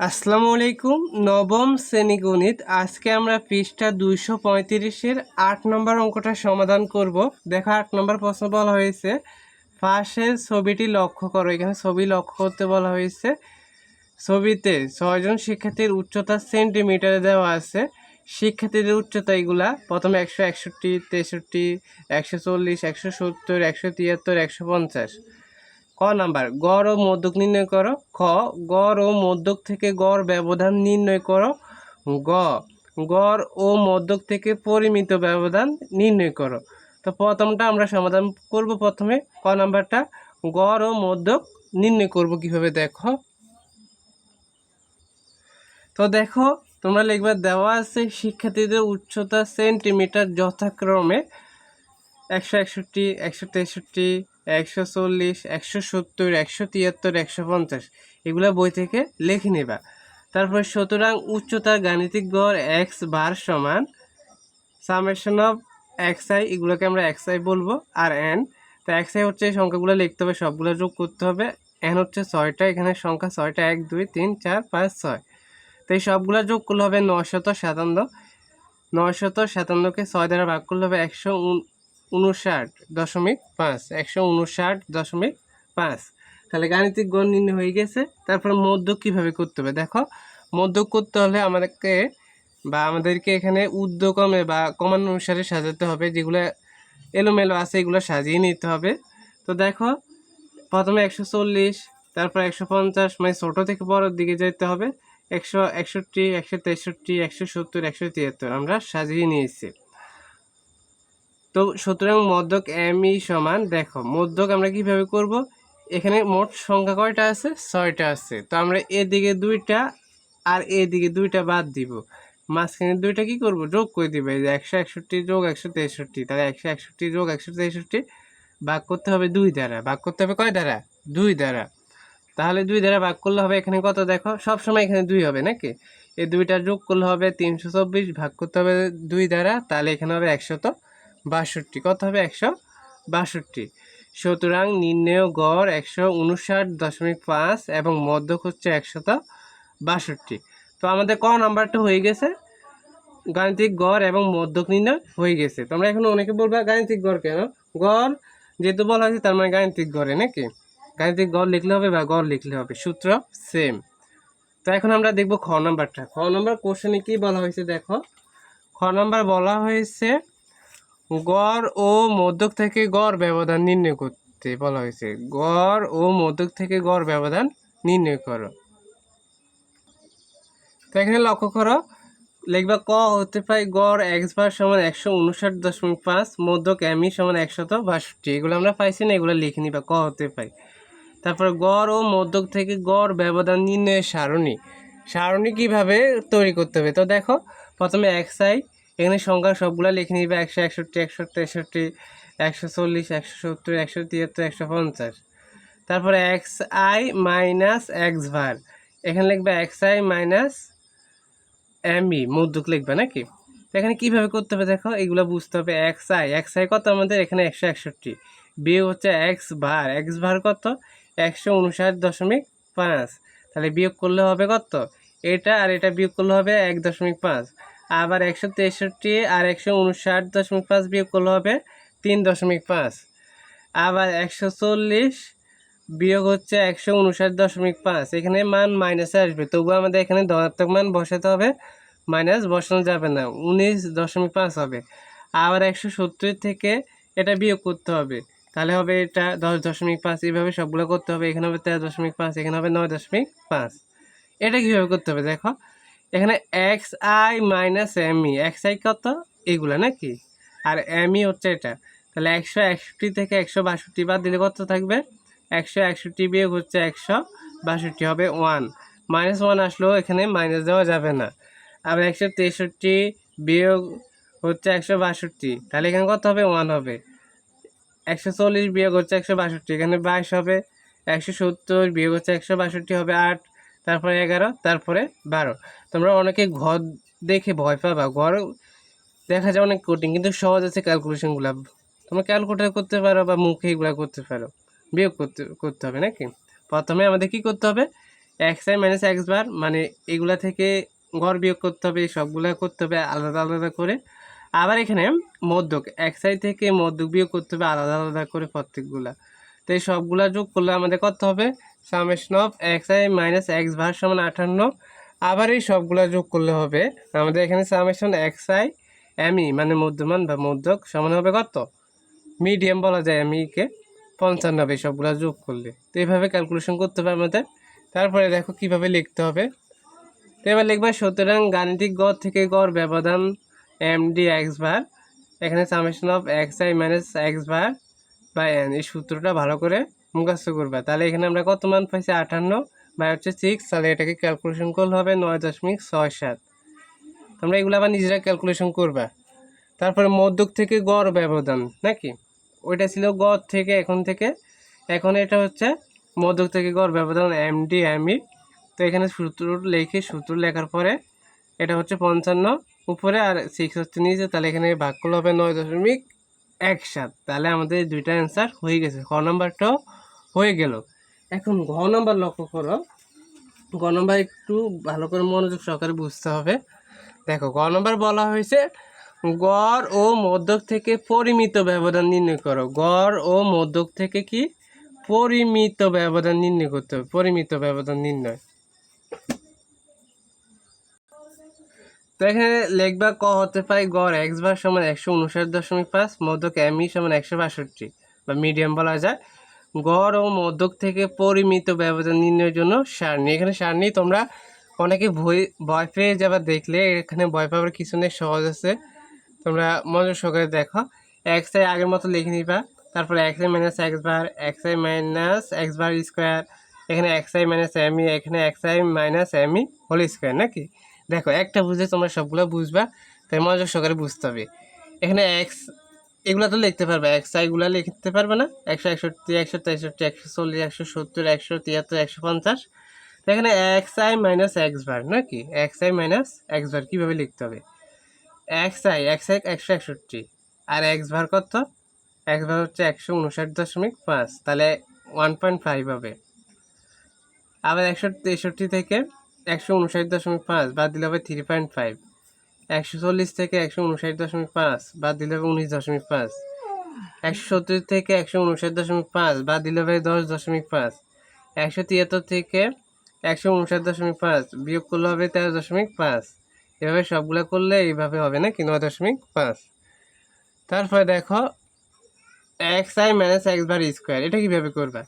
আসসালামু আলাইকুম, নবম শ্রেণি গণিত। আজকে আমরা পৃষ্ঠা দুইশো পঁয়ত্রিশের আট নম্বর অঙ্কটা সমাধান করব। দেখো আট নম্বর প্রশ্ন বলা হয়েছে ফার্স্টের ছবিটি লক্ষ্য করো। এখানে ছবি লক্ষ্য করতে বলা হয়েছে, ছবিতে ছয়জন শিক্ষার্থীর উচ্চতা সেন্টিমিটারে দেওয়া আছে। শিক্ষার্থীদের উচ্চতা এগুলা, প্রথমে একশো একষট্টি, তেষট্টি, একশো চল্লিশ, একশো সত্তর, একশো তিয়াত্তর, একশো পঞ্চাশ। ক নাম্বার, গড় ও মধ্যক নির্ণয় করো। খ, গড় ও মধ্যক থেকে গড় ব্যবধান নির্ণয় করো। গ, গড় ও মধ্যক থেকে পরিমিত ব্যবধান নির্ণয় করো। তো প্রথমটা আমরা সমাধান করব প্রথমে। ক নাম্বারটা, গড় ও মধ্যক নির্ণয় করব কীভাবে দেখো। তো দেখো, তোমরা লিখবে দেওয়া আছে শিক্ষার্থীদের উচ্চতা সেন্টিমিটার যথাক্রমে একশো একষট্টি, একশো তেষট্টি একশো চল্লিশ, একশো সত্তর, একশো তিয়াত্তর, একশো পঞ্চাশ। এগুলো বই থেকে লিখে নেবা। তারপর সুতরাং উচ্চতার গাণিতিক গড় এক্স বার সমান সামেশন অফ এক্স আই, এগুলোকে আমরা এক্স আই বলব, আর এন। তো এক্স আই হচ্ছে এই সংখ্যাগুলো লিখতে হবে, সবগুলো যোগ করতে হবে। এন হচ্ছে ছয়টা, এখানে সংখ্যা ছয়টা, এক, দুই, তিন, চার, পাঁচ, ছয়। তো এই সবগুলো যোগ করলে হবে নশত সাতান্ন। নশত সাতান্নকে ছয় দ্বারা ভাগ করলে হবে একশো উনষাট দশমিক পাঁচ, একশো উনষাট দশমিক পাঁচ। তাহলে গাণিতিক গণ নির্ণয় হয়ে গেছে। তারপরে মধ্যক কীভাবে করতে হবে? দেখো, মধ্যক করতে হলে আমাদেরকে বা আমাদেরকে এখানে উদ্যকমে বা কমান অনুসারে সাজাতে হবে। যেগুলো এলোমেলো আছে, এগুলো সাজিয়ে নিতে হবে। তো দেখো, প্রথমে একশো চল্লিশ, তারপর একশো পঞ্চাশ মানে ছোটো থেকে বড়োর দিকে যেতে হবে। একশো একষট্টি, একশো তেষট্টি, একশো সত্তর, একশো তিয়াত্তর আমরা সাজিয়ে নিয়েছি। তো সুতরাং মধ্যক এম ই সমান, দেখো, মধ্যক আমরা কীভাবে করব? এখানে মোট সংখ্যা কয়টা আছে? ছয়টা আছে। তো আমরা এদিকে দুইটা আর এদিকে দুইটা বাদ দিব। মাঝখানে দুইটা কি করব? যোগ করে দিব। যে একশো একষট্টি যোগ একশো তেষট্টি, তাহলে একশো একষট্টি যোগ একশো তেষট্টি ভাগ করতে হবে দুই দ্বারা। ভাগ করতে হবে কয় দ্বারা? দুই দ্বারা। তাহলে দুই দ্বারা ভাগ করলে হবে এখানে কত? দেখো সব সময় এখানে দুই হবে নাকি? এই দুইটা যোগ করলে হবে তিনশো চব্বিশ, ভাগ করতে হবে দুই দ্বারা, তাহলে এখানে হবে একশত বাষট্টি। কত হবে? একশো বাষট্টি। সুতরাং নির্ণয় গড় একশো উনষাট দশমিক পাঁচ এবং মধ্যক হচ্ছে একশত বাষট্টি। তো আমাদের ক নাম্বারটা হয়ে গেছে? গাণিতিক গড় এবং মধ্যক নির্ণয় হয়ে গেছে। তোমরা এখন অনেকে বলবে, গাণিতিক গড় কেন? গড় যেহেতু বলা হয়েছে, তার মানে গাণিতিক গড়ে, নাকি? গাণিতিক গড় লিখলে হবে বা গড় লিখলে হবে। সূত্র সেম তো এখন আমরা দেখব খ নাম্বারটা। খ নাম্বার কোশ্চেনে কি বলা হয়েছে? দেখো। খ নাম্বার বলা হয়েছে গড় ও মধ্যক থেকে গড় ব্যবধান নির্ণয় করতে বলা হয়েছে। গড় ও মধ্যক থেকে গড় ব্যবধান নির্ণয় করো। তো এখানে লক্ষ্য করো, লিখবা ক হতে পাই গড় এক্স বার সমান একশো উনষাট দশমিক পাঁচ, মধ্যক এমই সমান একশত বাষট্টি। এগুলো আমরা পাইছি না, এগুলো লিখে নিবা ক হতে পাই তারপর গড় ও মধ্যক থেকে গড় ব্যবধান নির্ণয়ের সারণী। সারণী কীভাবে তৈরি করতে হবে? তো দেখো, প্রথমে এক্স আই এখানে সংখ্যা সবগুলো লিখে নিবে একশো একষট্টি, একশো তেষট্টি, একশো চল্লিশ, একশো সত্তর, একশো তিয়াত্তর, একশো পঞ্চাশ। তারপরে x I minus x bar এখানে লিখবে X I minus M E মধ্যক লিখবে নাকি? এখানে কীভাবে করতে হবে দেখো, এগুলো বুঝতে হবে এক্স আই এক্স আই কত আমাদের? এখানে একশো একষট্টি। বিয়োগ হচ্ছে এক্স ভার এক্স ভার কত? একশো উনষাট দশমিক পাঁচ। তাহলে বিয়োগ করলে হবে কত? এটা আর এটা বিয়োগ করলে হবে এক দশমিক পাঁচ। আবার একশো তেষট্টি আর একশো উনষাট দশমিক পাঁচ বিয়োগ করলে হবে তিন দশমিক পাঁচ। আবার একশো চল্লিশ বিয়োগ হচ্ছে একশো উনষাট দশমিক পাঁচ। এখানে মান মাইনাসে আসবে। তবু আমাদের এখানে ধনাত্মক মান বসাতে হবে। মাইনাস বসানো যাবে না। উনিশ দশমিক পাঁচ হবে। আবার একশো সত্তর থেকে এটা বিয়োগ করতে হবে। তাহলে হবে এটা দশ দশমিক পাঁচ। এইভাবে সবগুলো করতে হবে। এখানে হবে তেরো দশমিক পাঁচ, এখানে হবে নয় দশমিক পাঁচ। এটা কীভাবে করতে হবে? দেখো। এখানে X I minus M E X I কত? এগুলো নাকি? আর এম ই হচ্ছে এটা। তাহলে একশো একষট্টি থেকে একশো বাষট্টি বাদ দিলে কত থাকবে? একশো একষট্টি বিয়োগ হচ্ছে একশো বাষট্টি হবে ওয়ান মাইনাস ওয়ান আসলেও এখানে মাইনাস দেওয়া যাবে না। আবার একশো তেষট্টি বিয়োগ হচ্ছে একশো বাষট্টি। তাহলে এখানে কত হবে? ওয়ান হবে। একশো চল্লিশ বিয়োগ হচ্ছে একশো বাষট্টি, এখানে বাইশ হবে। একশো সত্তর বিয়োগ হচ্ছে একশো বাষট্টি হবে আট। তারপরে এগারো, তারপরে বারো। তোমরা অনেকে ঘর দেখে ভয় পাবা। ঘর দেখা যায় অনেক কঠিন, কিন্তু সহজ আছে ক্যালকুলেশনগুলো তোমরা ক্যালকুলেটার করতে পারো বা মুখে এগুলো করতে পারো। বিয়োগ করতে করতে হবে নাকি? প্রথমে আমাদের কি করতে হবে? X I minus X bar মানে এগুলা থেকে গড় বিয়োগ করতে হবে, সবগুলা করতে হবে আলাদা আলাদা করে। আবার এখানে মধ্যক এক্স আই থেকে মধ্যক বিয়োগ করতে হবে আলাদা আলাদা করে প্রত্যেকগুলা। তো এই সবগুলা যোগ করলে আমাদের কত হবে? Summation of X I minus X bar সমান আটান্ন। আবার এই সবগুলা যোগ করলে হবে আমাদের এখানে সামেশন এক্স আই এমই মানে মধ্যমান বা মধ্যক, সমান হবে কত? মিডিয়াম বলা যায় এমইকে পঞ্চানব্বই সবগুলা যোগ করলে। তো এইভাবে ক্যালকুলেশন করতে হবে আমাদের। তারপরে দেখো কীভাবে লিখতে হবে। তো এবার লিখবা, সুতরাং গাণিতিক গড় থেকে গড় ব্যবধান এম ডি এক্স বার এখানে summation of X I minus X bar বা এন, এই সূত্রটা ভালো করে মুখস্থ করবা। তাহলে এখানে আমরা কত মান পাইছি? আটান্ন বা হচ্ছে সিক্স তাহলে এটাকে ক্যালকুলেশন করলে হবে নয় দশমিক ছয় সাত। তোমরা এগুলো আবার নিজেরা ক্যালকুলেশন করবা। তারপরে মধ্যক থেকে গড় ব্যবধান, নাকি? ওইটা ছিল গড় থেকে, এখন থেকে। এখন এটা হচ্ছে মধ্যক থেকে গড় ব্যবধান এম ডি এমই তো এখানে সূত্র লিখে, সূত্র লেখার পরে এটা হচ্ছে পঞ্চান্ন, উপরে আর সিক্স হচ্ছে নিচে। তাহলে এখানে ভাগ করলে হবে নয় দশমিক এক সাত। তাহলে আমাদের দুইটা অ্যান্সার হয়ে গেছে। খ নাম্বারটাও হয়ে গেল। এখন ঘ নাম্বার লক্ষ্য করো। গ নাম্বার একটু ভালো করে মনোযোগ সহকারে বুঝতে হবে। দেখো গ নাম্বার বলা হয়েছে, গড় ও মধ্যক থেকে পরিমিত ব্যবধান নির্ণয় করো। গড় ও মধ্যক থেকে কি? পরিমিত ব্যবধান নির্ণয় করতে হবে। পরিমিত ব্যবধান নির্ণয়। এখানে লেখবা ক হতে পারে গড় এক্স বার সমান একশো উনষাট দশমিক পাঁচ, মধ্যক এমই সমান একশো বাষট্টি, বা মিডিয়াম বলা যায়। গড় ও মধ্যক থেকে পরিমিত ব্যবধান নির্ণয়ের জন্য সারণী এখানে সারণী তোমরা অনেকে ভয় ভয় পেয়ে যাবার দেখলে, এখানে ভয় পাওয়ার কিছু নেই, সহজ আছে। তোমরা মনোযোগ সহকারে দেখো। এক্স আই আগের মতো লিখে নিবা। তারপরে X I minus X bar X I minus X bar square এখানে X I minus M E এখানে X I minus M E whole square নাকি? দেখো, একটা বুঝে তোমরা সবগুলো বুঝবা, তাই মনোযোগ সহকারে বুঝতে হবে। এখানে এক্স এগুলো তো লিখতে পারবে এক্স আইগুলো লিখতে পারবে না? একশো একষট্টি, একশো তেষট্টি, একশো চল্লিশ, একশো সত্তর, একশো তিয়াত্তর, একশো পঞ্চাশ। তো এখানে X I minus X bar নাকি X I minus X bar কীভাবে লিখতে হবে? এক্স আই এক্স আই একশো একষট্টি। আর এক্স বার কত? এক্স বার হচ্ছে একশো উনষাট দশমিক পাঁচ, তাহলে ওয়ান পয়েন্ট ফাইভ হবে। আবার একশো তেষট্টি থেকে একশো উনষাট দশমিক পাঁচ, বাদ দিলে হবে থ্রি পয়েন্ট ফাইভ একশো চল্লিশ থেকে একশো উনষাট দশমিক পাঁচ, বাদ দিলে হবে উনিশ দশমিক পাঁচ। একশো সত্তর থেকে একশো উনষাট দশমিক পাঁচ, বাদ দিলে হবে দশ দশমিক পাঁচ। একশো তিয়াত্তর থেকে একশো উনষাট দশমিক পাঁচ, বিয়োগ করলে হবে তেরো দশমিক পাঁচ। এভাবে সবগুলো করলে এইভাবে হবে না কি? নয় দশমিক পাঁচ। তারপরে দেখো, X I minus X bar square, এটা কীভাবে করবা?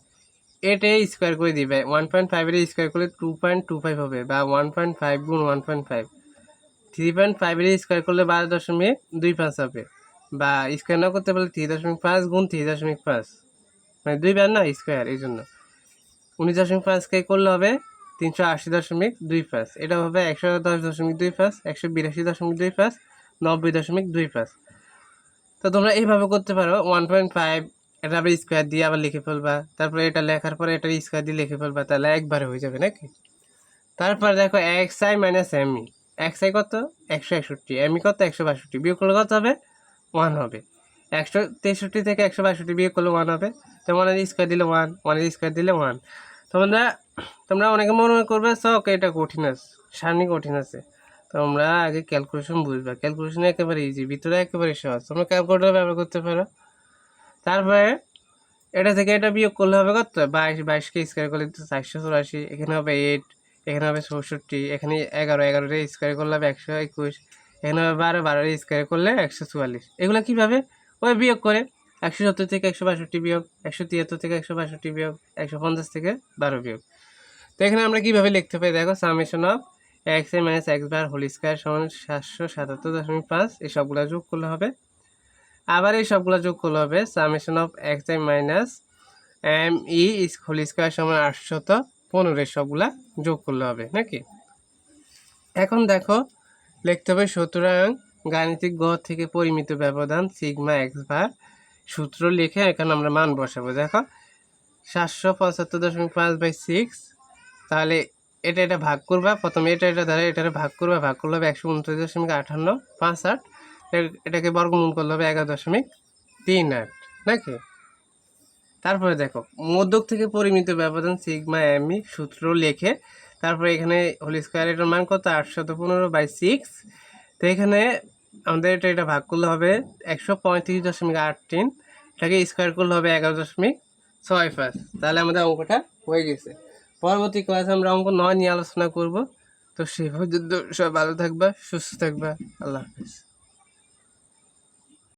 এটা স্কোয়ার করে দিবে। ওয়ান পয়েন্ট ফাইভের স্কোয়ার করলে টু পয়েন্ট টু ফাইভ হবে বা ওয়ান পয়েন্ট ফাইভ গুণ one point five three point ফাইভের স্কোয়ার করলে বারো দশমিক দুই পাঁচ হবে বা স্কোয়ার না করতে পারলে থ্রি দশমিক পাঁচ গুণ থ্রি দশমিক পাঁচ মানে দুইবার না স্কোয়ার এই জন্য। উনিশ দশমিক পাঁচকে করলে হবে তিনশো আশি দশমিক দুই পাঁচ। এটা হবে একশো দশ দশমিক দুই পাঁচ, একশো বিরাশি দশমিক দুই পাঁচ, নব্বই দশমিক দুই পাঁচ। তো তোমরা এইভাবে করতে পারো ওয়ান পয়েন্ট ফাইভ এটা আবার স্কোয়ার দিয়ে আবার লিখে ফেলবা। তারপরে এটা লেখার পরে এটা স্কোয়ার দিয়ে লিখে ফেলবা, তাহলে একবারে হয়ে যাবে নাকি? তারপর দেখো X I minus M E X I কত? একশো একষট্টি। এমই কত? একশো বাষট্টি। বিয়োগ করলে কত হবে? ওয়ান হবে। একশো তেষট্টি থেকে একশো বাষট্টি বিয়োগ করলে ওয়ান হবে। তো ওয়ানের স্কোয়ার দিলে ওয়ান ওয়ানের স্কোয়ার দিলে ওয়ান তোমরা তোমরা অনেকে মনে করবে চক এটা কঠিন আছে সারণী কঠিন আছে। তোমরা আগে ক্যালকুলেশন বুঝবা। ক্যালকুলেশন একেবারে ইজি ভিতরে একেবারে সহজ। তোমরা ক্যালকুলেটার ব্যবহার করতে পারো। তারপরে এটা থেকে এটা বিয়োগ করলে হবে কত? বাইশ, বাইশকে স্কোয়ার করলে চারশো চুরাশি, এখানে হবে এইট এখানে হবে চৌষট্টি, এখানে এগারো, এগারোটা স্কোয়ার করলে হবে একশো একুশ, এখানে হবে বারো, বারোটা স্কোয়ার করলে একশো চুয়াল্লিশ। এগুলো কীভাবে? ওই বিয়োগ করে একশো সত্তর থেকে একশো বাষট্টি বিয়োগ, একশো তিয়াত্তর থেকে একশো বাষট্টি বিয়োগ, একশো পঞ্চাশ থেকে বারো বিয়োগ। তো এখানে আমরা কীভাবে লিখতে পারি? দেখো summation of X A minus X bar whole square সমান সাতশো সাতাত্তর দশমিক পাঁচ, এই সবগুলো যোগ করলে হবে আবার এই সবগুলো যোগ করলে হবে summation of X I minus M E whole square সমান আটশত পনেরো সবগুলা যোগ করলে হবে, নাকি? এখন দেখো, লিখতে হবে সুতরাং গাণিতিক গড় থেকে পরিমিত ব্যবধান সিগমা এক্স বার সূত্র লিখে এখানে আমরা মান বসাবো। দেখো, সাতশো পঁচাত্তর দশমিক পাঁচ বাই সিক্স তাহলে এটা এটা ভাগ করবা। প্রথমে এটা এটা দ্বারা এটা ভাগ করবা, ভাগ করলে হবে একশো উনত্রিশ দশমিক আটান্ন পাঁচ আট। এটাকে বর্গমূল করলে হবে এগারো দশমিক তিন আট, নাকি? তারপরে দেখো, মধ্যক থেকে পরিমিত ব্যবধান সিগমা এমই সূত্র লেখে, তারপরে এখানে হোল স্কোয়ারের মান কত? আটশত পনেরো বাই সিক্স তো এখানে আমাদের এটা এটা ভাগ করলে হবে একশো পঁয়ত্রিশ দশমিক আট তিন। এটাকে স্কোয়ার করলে হবে এগারো দশমিক ছয় পাঁচ। তাহলে আমাদের অঙ্কটা হয়ে গেছে। পরবর্তী ক্লাসে আমরা অঙ্ক নয় নিয়ে আলোচনা করব। তো সে পর্যন্ত সব ভালো থাকবা, সুস্থ থাকবা। আল্লাহ হাফিজ।